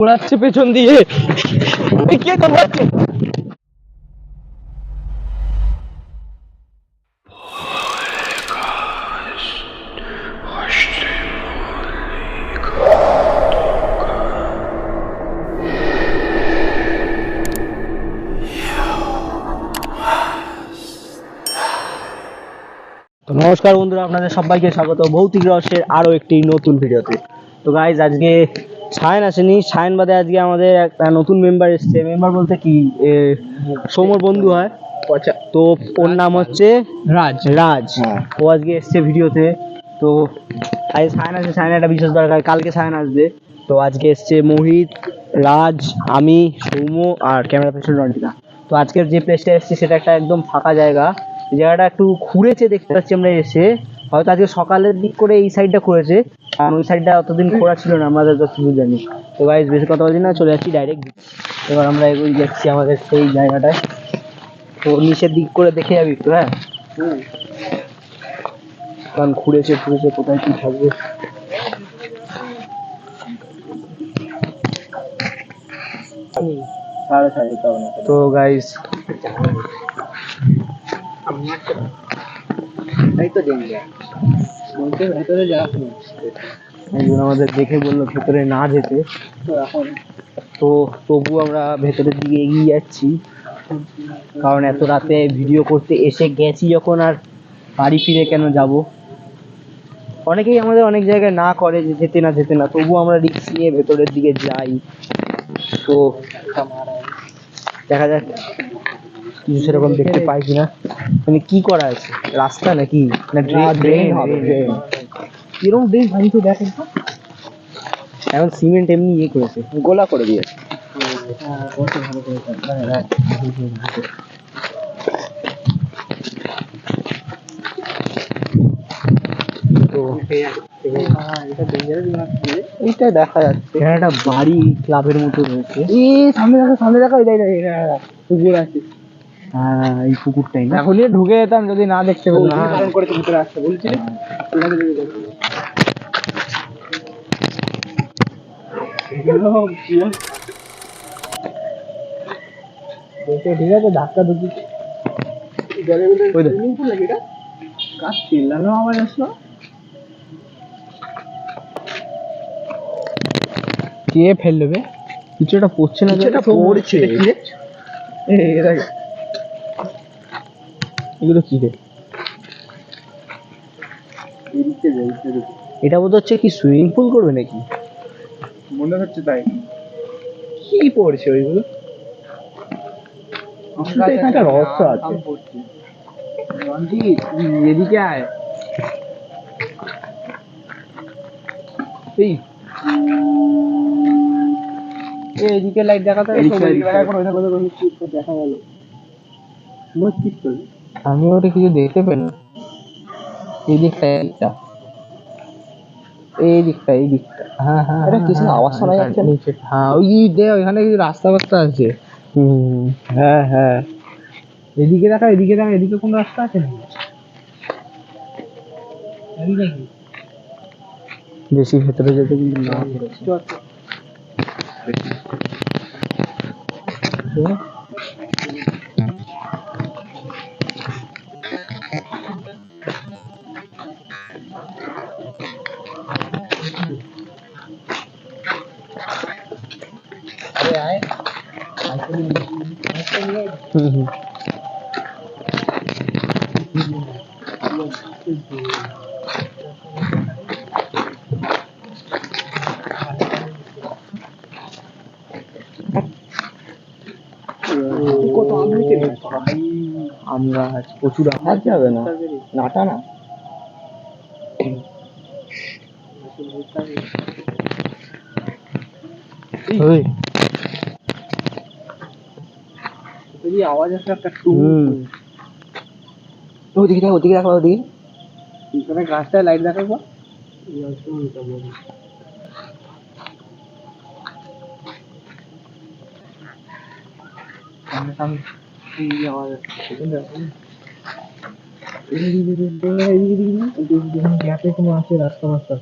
ঘোরাচ্ছে পেছন দিয়ে। কে দৌড়াচ্ছে? নমস্কার বন্ধুরা, আপনাদের সবাইকে স্বাগত। ভৌতিক রহস্যের আরও একটি নতুন ভিডিওতে। তো গাইজ আজকে সায়ন আসেনি। সায়ন বাদে আজকে আমাদের একটা নতুন মেম্বার এসছে। মেম্বার বলতে কি? এ, সৌমর বন্ধু হয়। তো ওর নাম হচ্ছে রাজ। রাজ। ও আজকে এসছে ভিডিওতে। তো আজ সায়ন আসে। সায়ন একটা বিশেষ দরকার। কালকে সায়ন আসবে। তো আজকে এসছে মোহিত রাজ আমি সৌম্য আর ক্যামেরা পেছনে রঞ্জিতা। তো আজকের যে প্লেসটা এসছে সেটা একটা একদম ফাঁকা জায়গা। জায়গাটা একটু খুঁড়েছে দেখতে পাচ্ছি আমরা এসে। হয়তো আজকে সকালের দিক করে এই সাইডটা করেছে। কারণ ওই সাইডটা অতদিন খোঁড়া ছিল না আমাদের যতদূর জানি। তো গাইজ বেশি কথা বলছি না চলে যাচ্ছি ডাইরেক্ট এবার আমরা এগিয়ে যাচ্ছি আমাদের সেই জায়গাটায়। তো নিচের দিক করে দেখে যাবি একটু হ্যাঁ? কারণ খুঁড়েছে খুঁড়েছে কোথায় কি থাকবে? তো গাইস একজন আমাদের দেখে বলল ভেতরে না যেতে। তো এখন তো তবু আমরা ভেতরের দিকে এগিয়ে যাচ্ছি। কারণ এত রাতে ভিডিও করতে এসে গেছি যখন আর বাড়ি ফিরে কেন যাব? অনেকেই আমাদের অনেক জায়গায় না করে যে যেতে না যেতে না তবু আমরা রিস্ক নিয়ে ভেতরের দিকে যাই। তো দেখা যাক। কিছু সেরকম দেখতে পাই কিনা মানে কি করা আছে রাস্তা নাকি না ড্রেন হবে কীরকম ড্রেন তো দেখেন তো এখন সিমেন্ট এমনি ইয়ে করেছে গোলা করে দিয়েছে এইটা দেখা যাচ্ছে একটা বাড়ি ক্লাবের মতো রয়েছে এই সামনে দেখা সামনে দেখো এই পুকুর আছে হ্যাঁ এই পুকুরটাই না? এখনই ঢুকে যেতাম যদি না দেখতে পেতাম। করেছে ভিতরে আসতে বলছিলি? ঠিক আছে ধাক্কা কাজ চিল্লানো আসলো? কে ফেলল বে? কিছু একটা পড়ছে না? পড়ছে। এটা কি রে? এই, এই দেখ। এগুলো কি রে? এটা বোধ হচ্ছে কি সুইমিং পুল করবে নাকি? মনে হচ্ছে তাই। কি পড়ছে ওইগুলো? একটা রহস্য আছে। এদিকে আয়। এই। এদিকে লাইট দেখাতে দেখা গেল। মস্তিষ্ক আমি ওটা কিছু দেখতে পেলাম এই দিকটা এই দিকটা। এই দিকটা এই দিকটা। হ্যাঁ হ্যাঁ এটা হ্যাঁ, হ্যাঁ, আওয়াজ শোনা হ্যাঁ, যাচ্ছে? নিচে। হ্যাঁ ওই দে ওইখানে কিছু রাস্তা ফাস্তা আছে। হুম হ্যাঁ হ্যাঁ। এদিকে দেখা এদিকে দেখা এদিকে কোন রাস্তা আছে নাকি? বেশি ভেতরে যেতে কিন্তু না। কিছু আছে আরে আয় হুম হুম কত আম হয়েছে রে? আম গাছ প্রচুর আম গাছ যাবে না নাটা না ওই যদি আওয়াজ আসে একটা টু হুম ওদিকে দেখ ওদিকে দেখো ওদিকে এখানে গাছটায় লাইট দেখাবো সামনে সামনে এই আওয়াজ আসছে এখানে দেখো। এদিকে, এদিকে, এদিকে, এদিকে, এদিকে, এদিকে, এদিকে, এখানে গ্যাপে কোনো আছে রাস্তা মাস্তা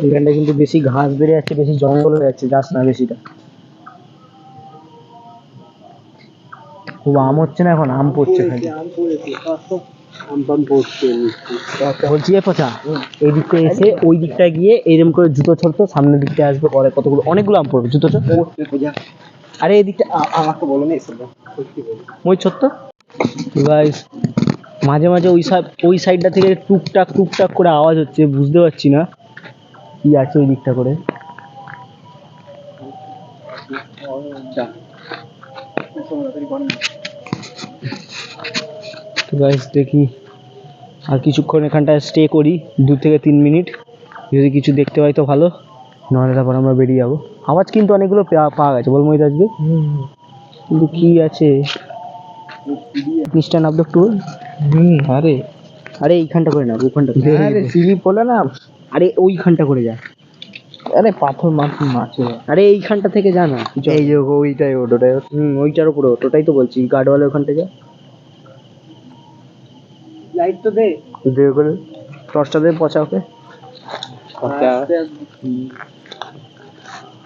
এখানটা কিন্তু বেশি ঘাস বেড়ে যাচ্ছে বেশি জঙ্গল হয়ে যাচ্ছে যাস না বেশিটা। খুব আম হচ্ছে না এখন? আম পড়ছে খালি আম পড়েছে আম পাম পড়ছে বলছি পচা এই দিকটা এসে ওই দিকটা গিয়ে এরকম করে জুতো ছড়তো সামনের দিকটা আসবে পরে কতগুলো অনেকগুলো আম পড়বে জুতো আরে এই দিকটা আমাকে বলো না এসব। মই ছোট্ট গাইস মাঝে মাঝে ওই সাইড ওই সাইডটা থেকে টুকটাক টুকটাক করে আওয়াজ হচ্ছে বুঝতে পারছি না। কি আছে ওই দিকটা করে? তো গাইস দেখি। আর কিছুক্ষণ এখানটায় স্টে করি দু থেকে তিন মিনিট। যদি কিছু দেখতে পাই তো ভালো। নাহলে তারপর আমরা বেরিয়ে যাব। আওয়াজ কিন্তু অনেকগুলো পাওয়া গেছে। বল মহিত আজকে কিন্তু কি আছে? নামলো একটু হুম। আরে। আরে এইখানটা করে না ওখানটা। আরে সিলি বলে না আরে ওইখানটা করে যা। আরে পাথর মাছ মাছে। আরে এইখানটা থেকে যা না এই যে ওইটাই ওটাই হুম ওইটার উপরে ওটাই তো বলছি গার্ডওয়ালের ওখানটা যা। লাইট তো দে। দে করে। টর্চটা দে পচা ওকে।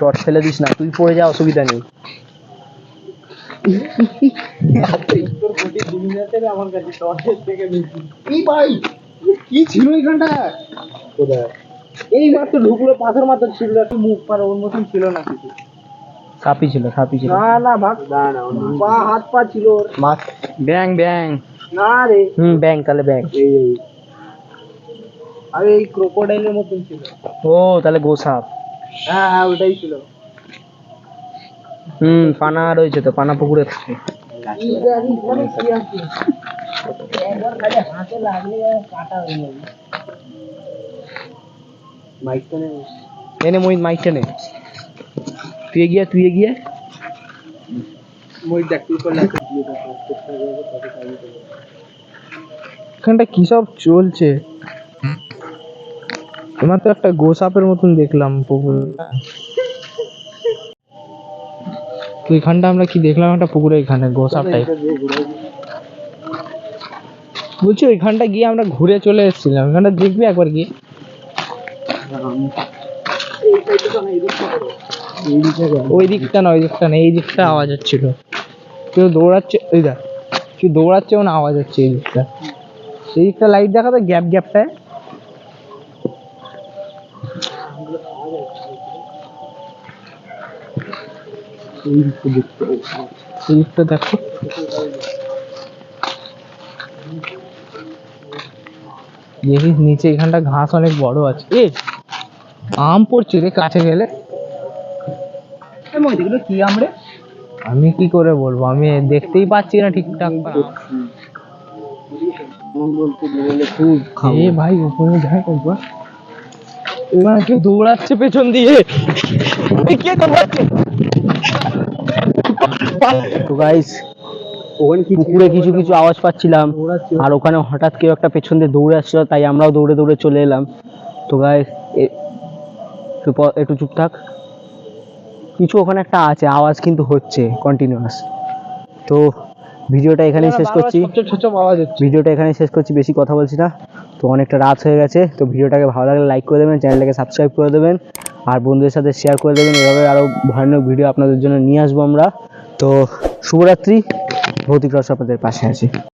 টর্চ ফেলে দিস না তুই পড়ে যা অসুবিধা নেই। তোর কোটি দুনিয়াতে আমার কাছে টর্চের থেকে বেশি এই ভাই কি ছিল এখানটা কোথায়? এই মাত্র ঢুকলো পাথর মাত্র ছিল একটু মুখ পার ওর মতন ছিল না কিছু। সাপি ছিল সাপি ছিল। না না ভাগ না না পা হাত পা ছিল ওর। মাছ। ব্যাং ব্যাং। না রে। হুম ব্যাং তাহলে ব্যাং। এই এই। আরে এই ক্রোকোডাইলের মতন ছিল। ও তাহলে গোসাপ হ্যাঁ হ্যাঁ ওটাই ছিল। হুম পানা রয়েছে তো পানা পুকুরে থাকে। একবার খালি হাতে লাগলে কাটা হয়ে যাবে মাইকটা নেই এনে মই মাইকটা নে তুই এগিয়ে তুই এগিয়ে মই দেখতে করলে এখানটা কি সব চলছে? আমার তো একটা গোসাপের মতন দেখলাম পুকুর। তো এখানটা আমরা কি দেখলাম? একটা পুকুরে এখানে গোসাপ টাইপ বলছি ওইখানটা গিয়ে আমরা ঘুরে চলে এসেছিলাম। এখানটা দেখবি একবার গিয়ে? ওই দিকটা না ওই দিকটা না এই দিকটা আওয়াজ হচ্ছিল। কেউ দৌড়াচ্ছে ওই দেখ, কেউ আওয়াজ হচ্ছে এই দিকটা। এই দিকটা লাইট দেখা তো গ্যাপ গ্যাপটায় দেখিস নিচে এখানটা ঘাস অনেক বড় আছে। এ আম পড়ছে রে কাছে গেলে। কি আমরে আমি কি করে বলব? আমি দেখতেই পাচ্ছি না ঠিকঠাক খুব এ ভাই উপরে যাই একবার। এবার কেউ দৌড়াচ্ছে পেছন দিয়ে। কে দৌড়াচ্ছে? তো গাইস ওখানে পুকুরে কিছু কিছু আওয়াজ পাচ্ছিলাম। আর ওখানে হঠাৎ কেউ একটা পেছন দিয়ে দৌড়ে আসছিল তাই আমরাও দৌড়ে দৌড়ে চলে এলাম। তো গাইস একটু প- একটু চুপ থাক। কিছু ওখানে একটা আছে আওয়াজ কিন্তু হচ্ছে কন্টিনিউয়াস তো ভিডিওটা এখানেই শেষ করছি। ভিডিওটা এখানে শেষ করছি বেশি কথা বলছি না। তো অনেকটা রাত হয়ে গেছে তো ভিডিওটাকে ভালো লাগলে লাইক করে দেবেন চ্যানেলটাকে সাবস্ক্রাইব করে দেবেন আর বন্ধুদের সাথে শেয়ার করে দেবেন। এভাবে আরও ভয়ানক ভিডিও আপনাদের জন্য নিয়ে আসব আমরা। তো শুভরাত্রি ভৌতিক রস আপনাদের পাশে আছি।